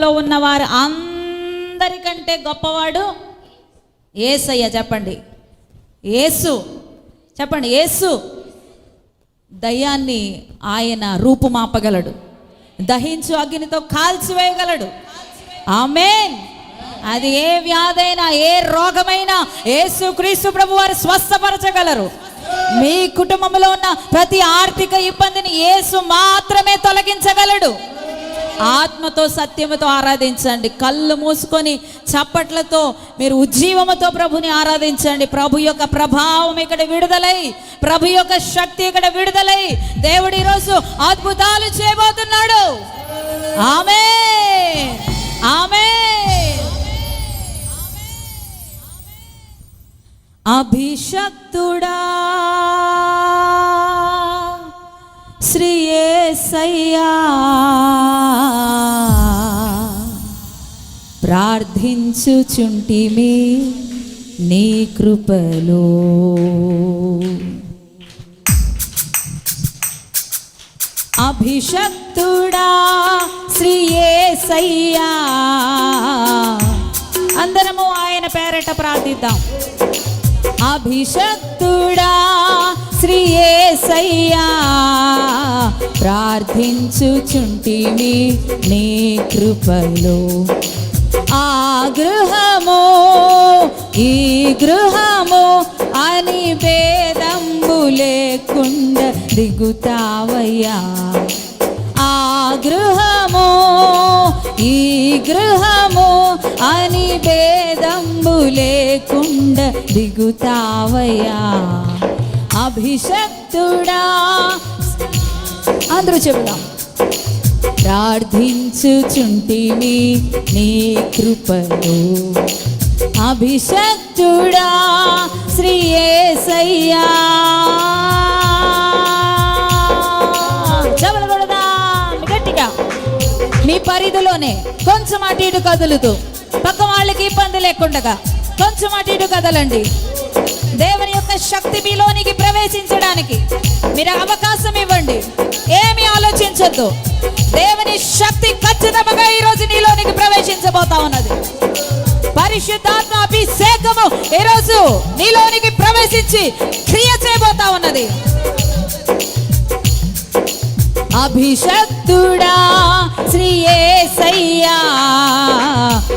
లో ఉన్నవారు అందరికంటే గొప్పవాడు ఏసయ్య. చెప్పండి. ఏసు. చెప్పండి. ఏసు దయ్యాన్ని ఆయన రూపుమాపగలడు. దహించు అగ్నితో కాల్చివేయగలడు. ఆమెన్. అది ఏ వ్యాధైనా ఏ రోగమైనా ఏసు క్రీస్తు ప్రభు వారు స్వస్థపరచగలరు. మీ కుటుంబంలో ఉన్న ప్రతి ఆర్థిక ఇబ్బందిని యేసు మాత్రమే తొలగించగలడు. ఆత్మతో సత్యముతో ఆరాధించండి. కళ్ళు మూసుకొని చప్పట్లతో మీరు ఉజ్జీవముతో ప్రభుని ఆరాధించండి. ప్రభు యొక్క ప్రభావం ఇక్కడ విడుదలై ప్రభు యొక్క శక్తి ఇక్కడ విడుదలై. దేవుడు ఈరోజు అద్భుతాలు చేయబోతున్నాడు. ఆమె ఆమె అభిషక్తుడా. శ్రీ యేసయ్యా ప్రార్థించుచుంటిమి నీ కృపలో. అభిషక్తుడా శ్రీ అందరము ఆయన పేరట ప్రార్థిద్దాం. అభిషక్తుడా శ్రీ యేసయ్యా ప్రార్థించుచుంటిమి నీ కృపలో. ఆ గృహము ఈ గృహము అని భేదంబు లేకుండ దిగుతావయ్యా. ఆ గృహము ఈ గృహము అని భేదంబు లేకుండా దిగుతావయ్యా. అభిషక్తుడా. అందరూ చెప్తాం ప్రార్థించుచుంటిని నీ కృపలో. అభిషక్తుడా శ్రీ యేసయ్యా గట్టిగా. మీ పరిధిలోనే కొంచెం అటు ఇటు కదులుతూ. పక్క వాళ్ళకి ఇబ్బంది లేకుండా కొంచెం అటు ఇటు కదలండి. దేవుని యొక్క శక్తి మీలోనికి ప్రవేశించడానికి మీరు అవకాశం ఇవ్వండి. ఏమి ఆలోచించద్దు. దేవుని శక్తి ఖచ్చితంగా ఈ రోజు నీలోనికి ప్రవేశించబోతా ఉన్నది. పరిశుద్ధాత్మ అభిషేకము ఈ రోజు నీలోనికి ప్రవేశించి క్రియ చేయబోతా ఉన్నది. అభిషక్తుడా శ్రీ యేసయ్యా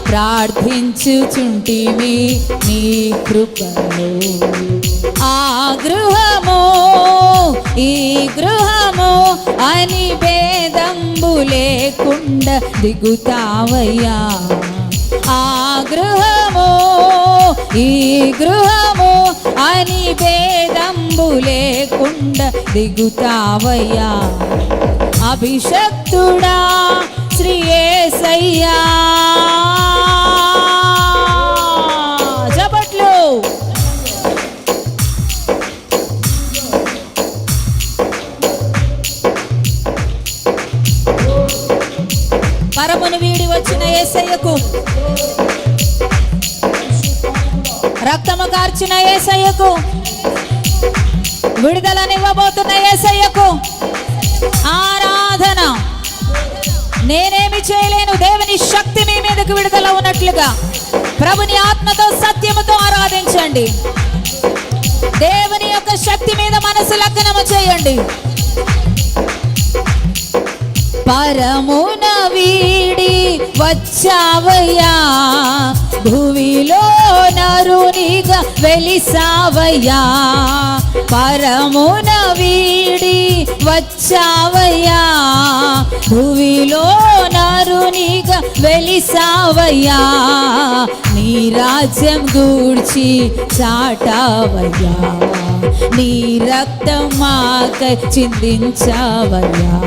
ప్రార్థించుచుంటిమి నీ కృపను. ఆ గృహము ఈ గృహము అని భేదంబు లేకుండా దిగుతావయ్యా. ఆ గృహము ఈ గృహము అని భేదంబు లేకుండా దిగుతావయ్యా. అభిషక్తుడా శ్రీ యేసయ్యా జపట్లు పరమును వీడి వచ్చిన ఏసయ్యకు. రక్తము కార్చిన ఏసయ్యకు. విడుదలనివ్వబోతున్న ఏసయ్యకు ఆరాధన. నేనేమి చేయలేను దేవుని శక్తి మీ మీదకు విడుదల ఉన్నట్లుగా. ప్రభుని ఆత్మతో సత్యముతో ఆరాధించండి. దేవుని యొక్క శక్తి మీద మనసు లగ్నము చేయండి. పరమున వీడి వచ్చావయ్యా. భూమిలో నరునిగా వెలిసావయ్యా. పరమున వీడి వచ్చావయ్యా. భూమిలో నరునిగా వెలిసావయ్యా. రాజ్యం గూర్చి చాటావయ్యా. నీ రక్తం మాకై చిందించావయ్యా.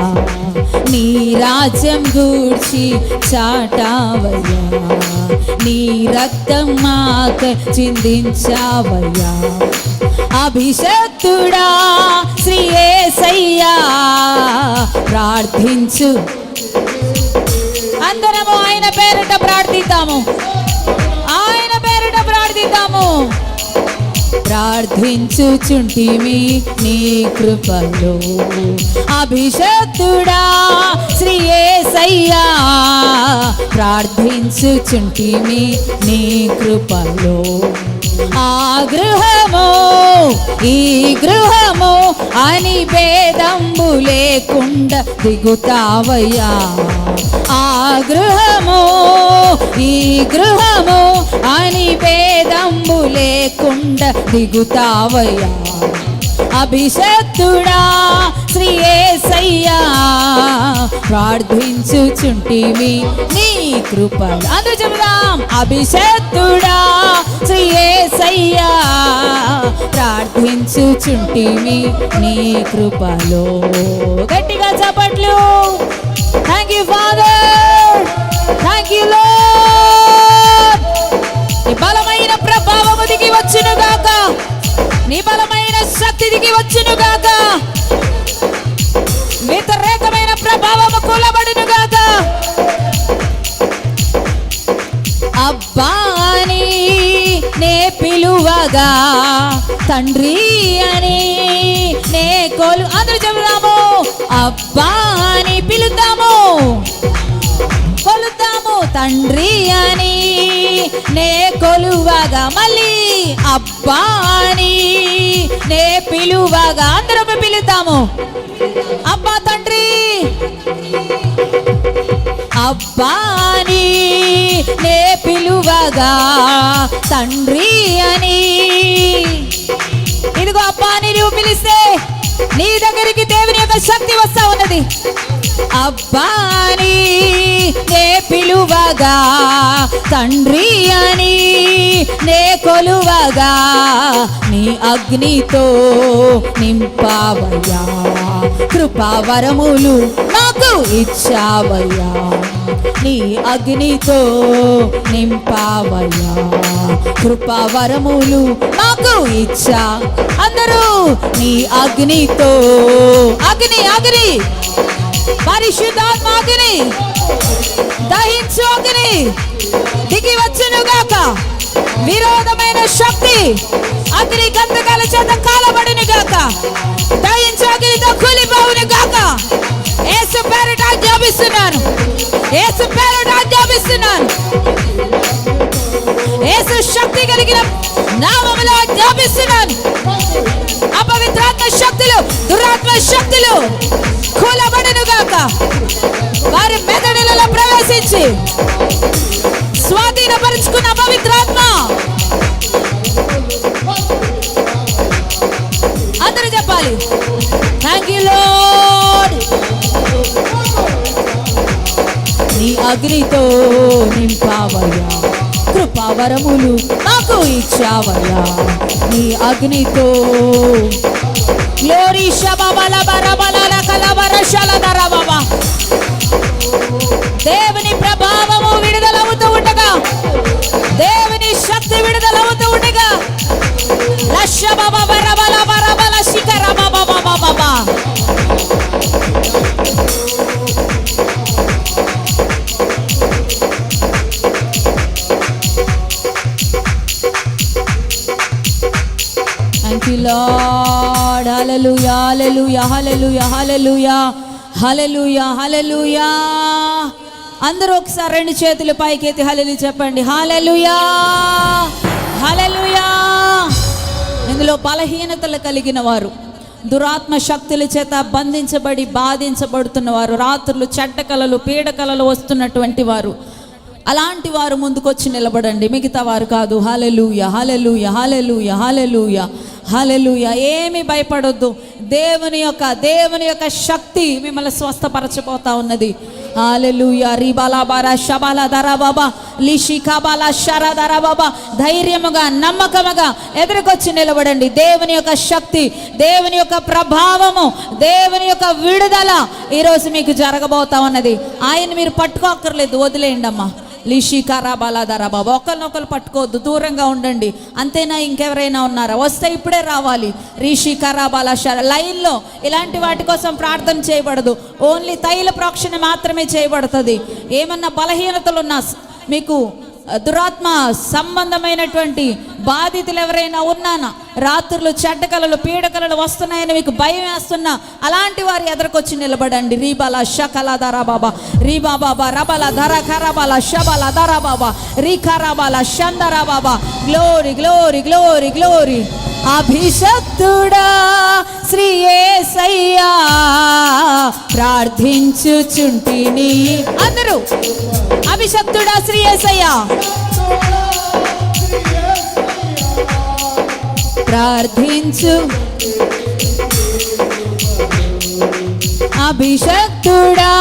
నీ రాజ్యం గూర్చి చాటావయ్యా. నీ రక్తం మాకై చిందించావయ్యా. అభిషక్తుడా శ్రీ యేసయ్యా ప్రార్థించు. అందరము ఆయన పేరిట ప్రార్థితాము ఆయన ప్రార్థిద్దాము ప్రార్థించుచుంటిమి నీ కృపలో. అభిషక్తుడా శ్రీ ఏసయ్యా. ప్రార్థించుచుంటిమి నీ కృపలో. ఆ గృహము ఈ గృహము అని భేదంబు లేకుండా దిగుతావయ్యా. ఆ గృహము ఈ గృహము అని భేదంబు లేకుండా దిగుతావయ్యా. అభిషక్తుడా శ్రీ ఏసయ్యా ప్రార్థించుచుంటివి నీ కృపలు అందరూ చెబుదాం అభిషక్తుడా శ్రీ ప్రార్థించుచుంటివి నీ కృపలో. గట్టిగా చప్పట్లు. Thank you father thank you నీ బలమైన ప్రభావము దిగి వచ్చును గాక. నీ బలమైన శక్తి దిగి వచ్చును గాక. వ్యతిరేకమైన ప్రభావము కూలబడును గాక. కదా తండ్రి అని నే కోలు. అందరూ చెబుదాము. అబ్బా అని పిలుద్దాము. కొలుద్దాము. తండ్రి అని నే కొలువగా మళ్ళీ అబ్బా అని నే పిలువగా అందరూ పిలుద్దాము. అబ్బా తండ్రి. అబ్బా నే పిలువగా తండ్రి అని. ఇదిగో అబ్బా నువ్వు పిలిస్తే నీ దగ్గరికి దేవుని యొక్క శక్తి వస్తా ఉన్నది. అబ్బాని నే పిలువగా తండ్రి అని నే కొలువగా నీ అగ్నితో నింపావయ్యా. కృపావరములు నాకు ఇచ్చావయ్యా. నీ అగ్నితో నింపావయ్యా. కృపావరములు నాకు ఇచ్చా. అందరూ నీ అగ్నితో. అగ్ని అగ్ని. పరిశుద్ధాత్మ అగ్ని. దహించు అగ్ని. దిగి వచ్చును గాక విరోధమైన శక్తి అగ్ని గంధకాల చేత కాలబడిన గాక. దయించు అగ్నితో కూలిపోవును గాక. ఏసు పేరట ఆజ్ఞాపిస్తున్నాను. ఏసు పేరట ఆజ్ఞాపిస్తున్నాను. ఏసు శక్తి కలిగిన నామములో ఆజ్ఞాపిస్తున్నాను. అపవిత్రాత్మ శక్తులు దురాత్మ శక్తులు కూలబడును గాక. వారి మెదడులలో ప్రవేశించి స్వాధీనపరుచుకున్న పవిత్ర అగ్నితో నింపావయ్యా. కృపావరములు నాకు ఇచ్చావయ్యా. నీ అగ్నితో గ్లోరీ శబల బరబల కలబర శలధర బాబా దేవుని ప్రభావము విడుదలవుతూ ఉండగా దేవుని శక్తి విడుదలవుతూ ఉండగా లక్ష బాబా బరబల బరబల శిఖర థ్యాంక్ లార్డ్ హల్లెలూయా హల్లెలూయా హల్లెలూయా హల్లెలూయా హల్లెలూయా హల్లెలూయా అందరూ ఒకసారి రెండు చేతులు పైకెత్తి హలలు చెప్పండి. హల్లెలూయా హలెలుయా ఇందులో బలహీనతలు కలిగిన వారు దురాత్మ శక్తుల చేత బంధించబడి బాధించబడుతున్న వారు రాత్రులు చెడ్డ కళలు పీడ వస్తున్నటువంటి వారు అలాంటి వారు ముందుకొచ్చి నిలబడండి. మిగతా వారు కాదు. Hallelujah hallelujah hallelujah hallelujah hallelujah ఏమి భయపడొద్దు. దేవుని యొక్క దేవుని యొక్క శక్తి మిమ్మల్ని స్వస్థపరచబోతా ఉన్నది. హాలెలుయ రీబాలా బారా షబాలా దరా బాబా లిషి కబాలా షరా దరా బాబా ధైర్యముగా నమ్మకముగా ఎదురుకొచ్చి నిలబడండి. దేవుని యొక్క శక్తి దేవుని యొక్క ప్రభావము దేవుని యొక్క విడుదల ఈరోజు మీకు జరగబోతా ఉన్నది. ఆయన మీరు పట్టుకోక్కర్లేదు. వదిలేయండి అమ్మా లిషి కరాబాలాదారా బాబా ఒకరినొకరు పట్టుకోవద్దు దూరంగా ఉండండి. అంతేనా ఇంకెవరైనా ఉన్నారా? వస్తే ఇప్పుడే రావాలి. రిషి కరాబాలా లైన్లో ఇలాంటి వాటి కోసం ప్రార్థన చేయబడదు. ఓన్లీ తైల ప్రోక్షణ మాత్రమే చేయబడుతుంది. ఏమన్నా బలహీనతలు ఉన్నా మీకు దురాత్మ సంబంధమైనటువంటి బాధితులు ఎవరైనా ఉన్నానా? రాత్రులు చెడ్డ కళలు పీడకలలు వస్తున్నాయని మీకు భయం వేస్తున్నా? అలాంటి వారు ఎదురుకొచ్చి నిలబడండి. రీబాల షకల ధర బాబా. రీబా బాబా రబల ధర ఖరబల షబల ధర బాబా. రీ ఖరబల షందర బాబా. Glory glory glory glory. అభిషక్తుడా Shri ఏసయ్యా ప్రార్థించుచుంటిని. అందరూ అభిషక్తుడా శ్రీ ఏసయ్య. ప్రార్థించు. అభిషక్తుడా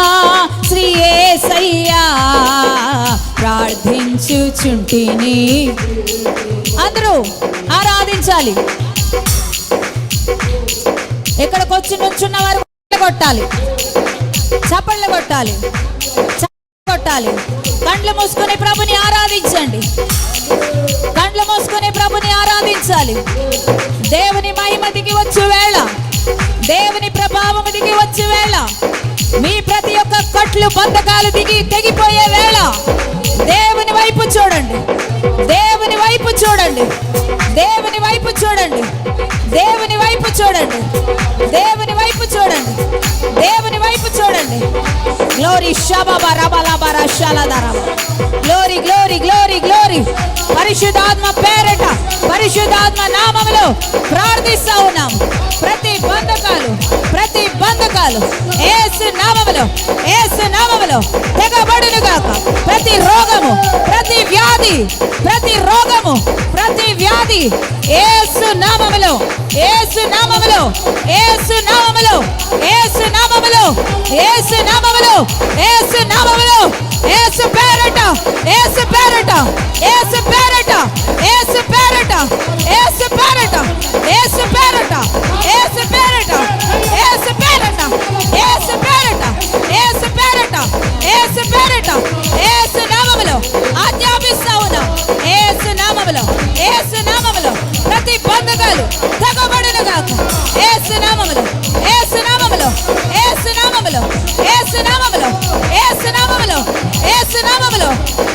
శ్రీ యేసయ్యా ప్రార్థించుచుంటిని అందరూ ఆరాధించాలి. ఎక్కడికొచ్చి వచ్చి నుంచున్న వారు కొట్టాలి. చప్పళ్ళు కొట్టాలి. కొట్టాలి. కండ్లు మూసుకొని ప్రభుని ఆరాధించండి. కండ్లు మూసుకొని ప్రభుని ఆరాధించాలి. దేవుని మహిమ దిగి వేళ దేవుని ప్రభావం దిగి వచ్చే వేళ మీ ప్రతి ఒక్క కట్లు బంధకాలు దిగి తెగిపోయే వేళ దేవుని వైపు చూడండి. దేవుని వైపు చూడండి. దేవుని వైపు చూడండి. దేవుని వైపు చూడండి. దేవుని వైపు గ్లోరీ షబాబా రబలాబా రషాలదరబా గ్లోరీ గ్లోరీ గ్లోరీ గ్లోరీ పరిశుద్ధాత్మ పేరట పరిశుద్ధాత్మ నామములో ప్రార్థిస్తా ఉన్నాం. ప్రతి బంధకాలు ప్రతి బంధకాలు ఏసు నామములో ఏసు నామములో తెగబడును గాక ప్రతి రోగము ప్రతి వ్యాధి ప్రతి రోగము ప్రతి వ్యాధి ఏసు నామములో ఏసు నామములో ఏసు నామములో ఏసు నామములో ఏసు నామములో ఏసు నామములో ఏసు పేరట ఏసు పేరట ఏసు పేరట ఏసు పేరట ఏసు పేరట ఏసు పేరట ఏసు పేరట ఏసు పేరట ఏసు పేరట ఏసు పేరట ఏసు పేరట ఏసు నామములో ప్రతి బంధకాలు తెగబడును గాక ఏసు నామములో ఏసు నామములో ఏసు నామములో ఏసు నామములో ఏసు నామములో ఏసు నామములో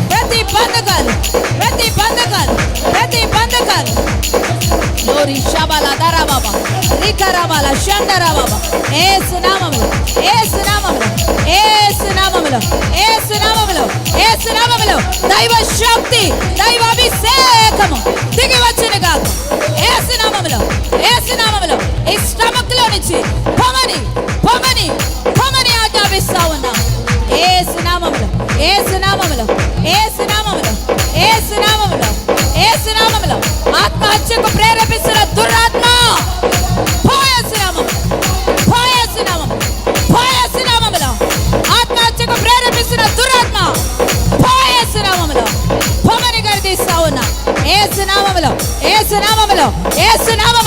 ప్రతి బంధకాలు ప్రతి బంధకాలు ప్రతి బంధకాలు. ఓరి శబల దరబాబ రికరబల శండరబాబ ఏ సునామములు ఏ సునామములు ఏ సునామములు ఏ సునామములు ఏ సునామములు దైవ శక్తి దైవ అభిషేకము దిగి వచ్చిన కాదు. ఏ సునామములు ఏ సునామములు ఈ స్టమక్లో నుంచి పొమని పొమని పొమని ఆజ్ఞాపిస్తా ఉన్నాం. ఏ సునామములు ఏ సునామములు ఏ సునామములు ఏ సునామములు ఏ సునామములు ఆత్మహత్యకు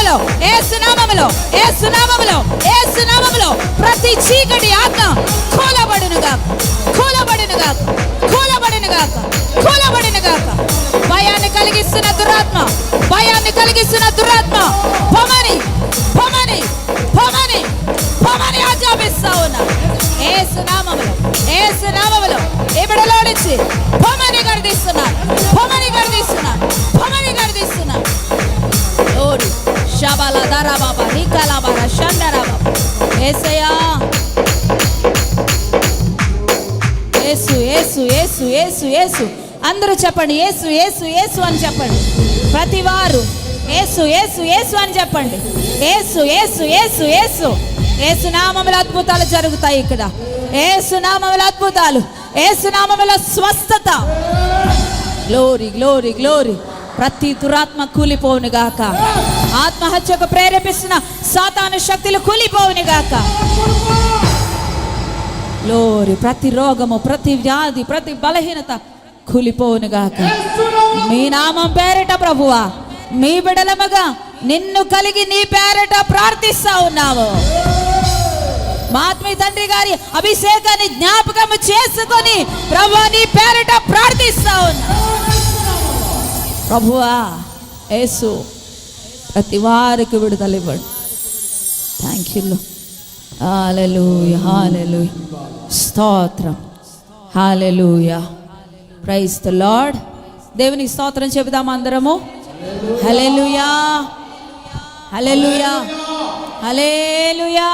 నామములో ఏ సునామములో ఏ సునామములో ఏ సునామములో ప్రతి చీకటి ఆత్మ కూలబడునుగా కూలబడునుగా కూలబడునుగాక కూలబడునుగాక భయాన్ని కలిగిస్తున్న దురాత్మ భయాన్ని కలిగిస్తున్న దురాత్మ పొమని పొమని పొమని పొమని ఆజ్ఞాపిస్తా ఉన్నా. ఏ సునామములో ఏ సునామములో ఈ నుంచి పొమని అందరూ చెప్పండి ఏసు ఏసు ఏసు అని చెప్పండి. ప్రతివారు ఏసు ఏసు ఏసు అని చెప్పండి. ఏసు ఏసు ఏసు ఏసు ఏసు నామముల అద్భుతాలు జరుగుతాయి ఇక్కడ. ఏసు నామముల అద్భుతాలు. ఏసు నామముల స్వస్థత. గ్లోరీ గ్లోరీ గ్లోరీ ప్రతి దురాత్మ కూలిపోవును గాక. ఆత్మహత్యకు ప్రేరేపిస్తున్న సాతాను శక్తులు కూలిపోవును గాక. లోరి ప్రతి రోగము ప్రతి వ్యాధి ప్రతి బలహీనత కూలిపోవును గాక. మీ నామం పేరట ప్రభువా మీ బిడలముగా నిన్ను కలిగి నీ పేరట ప్రార్థిస్తా ఉన్నావు. మాత్మీ తండ్రి గారి అభిషేకాన్ని జ్ఞాపకము చేసుకొని ప్రభు నీ పేరట ప్రార్థిస్తా ఉన్నా. ప్రభువా యేసు ప్రతి వారికి విడుదల ఇవ్వండి. థ్యాంక్ యూ హాలెలూయ హాలెలూయ స్తోత్రం. హాలెలుయ ప్రైజ్ ద లార్డ్ దేవునికి స్తోత్రం చెబుదాం అందరము? హలెలుయా హలెలుయా హలేలుయా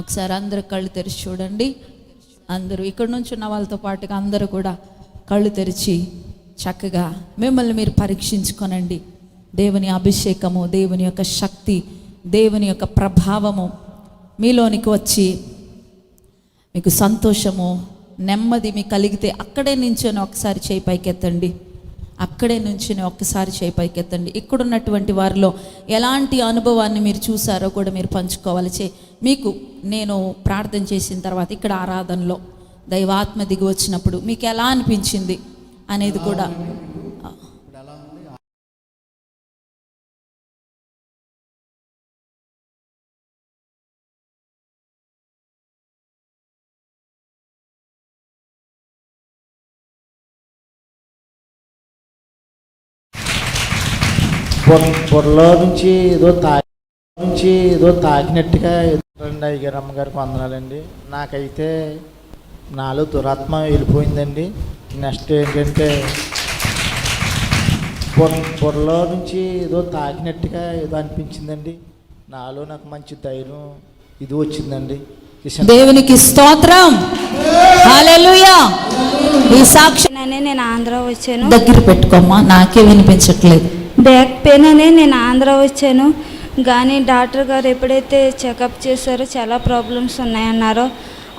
ఒకసారి అందరు కళ్ళు తెరిచి చూడండి. అందరూ ఇక్కడ నుంచి ఉన్న వాళ్ళతో పాటుగా అందరూ కూడా కళ్ళు తెరిచి చక్కగా మిమ్మల్ని మీరు పరీక్షించుకొనండి. దేవుని అభిషేకము దేవుని యొక్క శక్తి దేవుని యొక్క ప్రభావము మీలోనికి వచ్చి మీకు సంతోషము నెమ్మది మీకు కలిగితే అక్కడే నుంచొని ఒకసారి చేయి పైకెత్తండి. అక్కడే నుంచొని ఒక్కసారి చేయి పైకెత్తండి. ఇక్కడున్నటువంటి వారిలో ఎలాంటి అనుభవాన్ని మీరు చూసారో కూడా మీరు పంచుకోవాలి. చే మీకు నేను ప్రార్థన చేసిన తర్వాత ఇక్కడ ఆరాధనలో దైవాత్మ దిగి వచ్చినప్పుడు మీకు ఎలా అనిపించింది అనేది కూడా. పొరలో నుంచి ఏదో తాకి నుంచి ఏదో తాకినట్టుగా ఎదురండి అయ్యగారు అమ్మగారికి వందనాలండి. నాకైతే నాలో దురాత్మ వెళ్ళిపోయిందండి. నెక్స్ట్ ఏంటంటే పొర పొరలో నుంచి ఏదో తాకినట్టుగా ఏదో అనిపించిందండి. నాలో నాకు మంచి ధైర్యం ఇది వచ్చిందండి. దేవునికి స్తోత్రం. హల్లెలూయా. ఈ సాక్షి అని నేను ఆంధ్ర వచ్చాను. దగ్గర పెట్టుకోమ్మా నాకే వినిపించట్లేదు. బ్యాక్ పెయిన్ అని నేను ఆంధ్ర వచ్చాను. కానీ డాక్టర్ గారు ఎప్పుడైతే చెకప్ చేశారో చాలా ప్రాబ్లమ్స్ ఉన్నాయన్నారో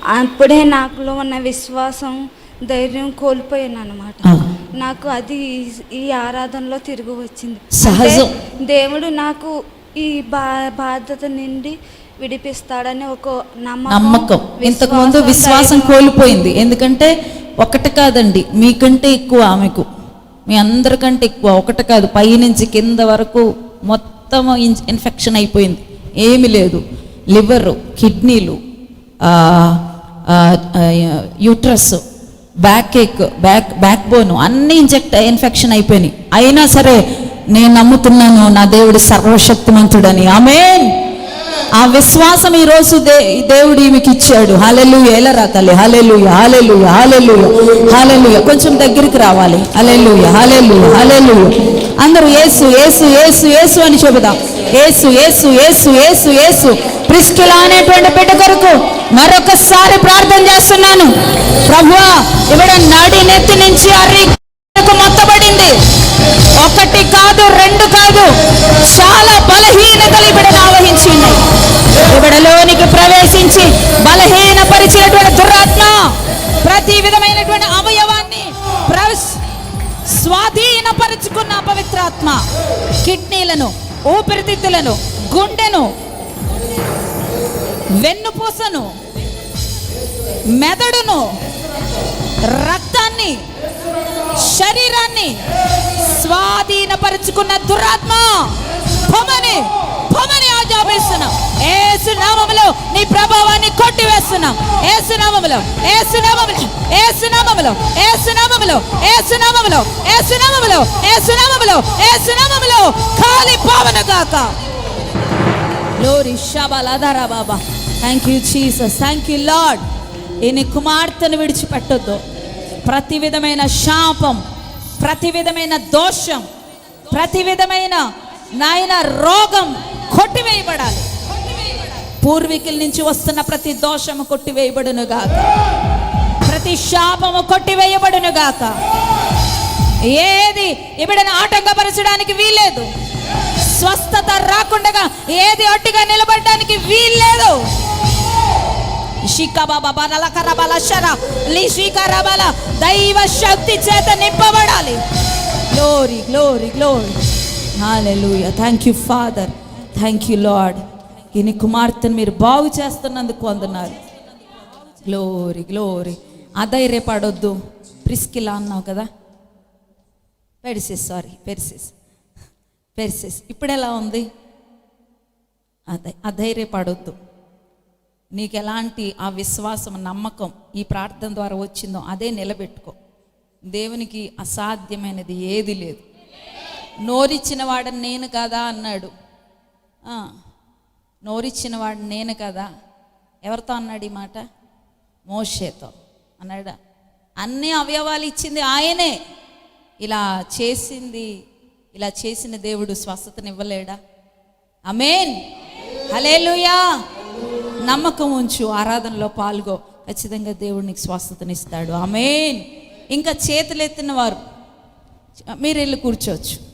అప్పుడే నాకులో ఉన్న విశ్వాసం ధైర్యం కోల్పోయాను అనమాట. నాకు అది ఈ- ఆరాధనలో తిరిగి వచ్చింది. సహజం. దేవుడు నాకు ఈ బా బాధ్యత నుండి విడిపిస్తాడని ఒక నమ్మకం నమ్మకం. ఇంతకు ముందు విశ్వాసం. కోల్పోయింది. ఎందుకంటే ఒకటి కాదండి మీకంటే ఎక్కువ ఆమెకు. మీ అందరికంటే ఎక్కువ ఒకటి కాదు పైనుంచి కింద వరకు మొత్తం ఇన్- ఇన్ఫెక్షన్ అయిపోయింది. ఏమీ లేదు. లివరు కిడ్నీలు uterus back back backbone అన్నీ ఇంజెక్ట్ ఇన్ఫెక్షన్ అయిపోయినాయి. అయినా సరే నేను నమ్ముతున్నాను నా దేవుడు సర్వశక్తిమంతుడని. ఆమేన్. ఆ విశ్వాసం ఈ రోజు దే దేవుడు ఈమెకి ఇచ్చాడు. హాలెలు ఏలరా తల్లి? హాలెలు హాలెలు హాలెలు హాలెలు కొంచెం దగ్గరికి రావాలి. హాలెలు హాలెలు హాలెలు అందరూ ఏసు ఏసు ఏసు ఏసు అని చెబుదాం. ఏసు ఏసు ఏసు ఏసు ఏసు ప్రిస్కిలా అనేటువంటి బిడ్డ కొరకు మరొకసారి ప్రార్థన చేస్తున్నాను. ప్రభువా ఇవిడ నాడి నెత్తి నుంచి అర్రి మొత్తబడింది. ఒకటి కాదు రెండు కాదు చాలా బలహీనతలు ఇవిడను ఆవహించింది ఇవిడలోనికి ప్రవేశించి బలహీనపరిచినటువంటి దురాత్మ ప్రతి విధమైనటువంటి అవయవాన్ని స్వాధీనపరుచుకున్న అపవిత్రాత్మ కిడ్నీలను ఊపిరితిత్తులను గుండెను వెన్నుపూసను మెదడును రక్తాన్ని శరీరాన్ని స్వాధీనపరుచుకున్న దురాత్మ. పొమని పొమని ఆజ్ఞాపిస్తున్నాం ఏసు నామములో నీ ప్రభావాన్ని కొట్టివేస్తున్నాం. ఏసు నామములో ఏసు నామములో ఏసు నామములో ఏసు నామములో ఏసు నామములో ఏసు నామములో ఏసు నామములో ఏసు నామములో ఖాళీ పావన గాక. గ్లోరీ షబాలాదారా బాబా. Thank you Jesus thank you lord ఈయన కుమార్తెను విడిచిపెట్టొద్దు. ప్రతి విధమైన శాపం ప్రతి విధమైన దోషం ప్రతి విధమైన నాయన రోగం కొట్టివేయబడాలి. పూర్వీకుల నుంచి వస్తున్న ప్రతి దోషము కొట్టివేయబడును గాక. ప్రతి శాపము కొట్టివేయబడును గాక. ఏది ఇవిడను ఆటంకపరచడానికి వీల్లేదు. స్వస్థత రాకుండా ఏది ఒట్టిగా నిలబడడానికి వీల్లేదు. దైవ శక్తి చేత నింపబడాలి. Glory glory glory thank you father thank you lord ఈయన కుమార్తెను మీరు బాగు చేస్తున్నందుకు అందున్నారు గ్లోరీ గ్లోరీ అధైర్యపడొద్దు. ప్రిస్కిలా అన్నావు కదా? పెరిసిస్ సారీ పెరిసిస్ పెరిసిస్ ఇప్పుడు ఎలా ఉంది? అదే అధైర్యపడొద్దు. నీకు ఎలాంటి ఆ విశ్వాసం నమ్మకం ఈ ప్రార్థన ద్వారా వచ్చిందో అదే నిలబెట్టుకో. దేవునికి అసాధ్యమైనది ఏది లేదు. నోరిచ్చిన వాడని నేను కదా అన్నాడు. నోరిచ్చిన వాడు నేను కదా. ఎవరితో అన్నాడు ఈ మాట? మోషేతో అన్నాడా? అన్ని అవయవాలు ఇచ్చింది ఆయనే. ఇలా చేసింది ఇలా చేసిన దేవుడు స్వస్థతనివ్వలేడా? అమేన్ హలేలుయా నమ్మకం ఉంచు ఆరాధనలో పాల్గో. ఖచ్చితంగా దేవుడు నీకు స్వస్థతనిస్తాడు. అమేన్ ఇంకా చేతులెత్తిన వారు మీరు వెళ్ళి కూర్చోవచ్చు.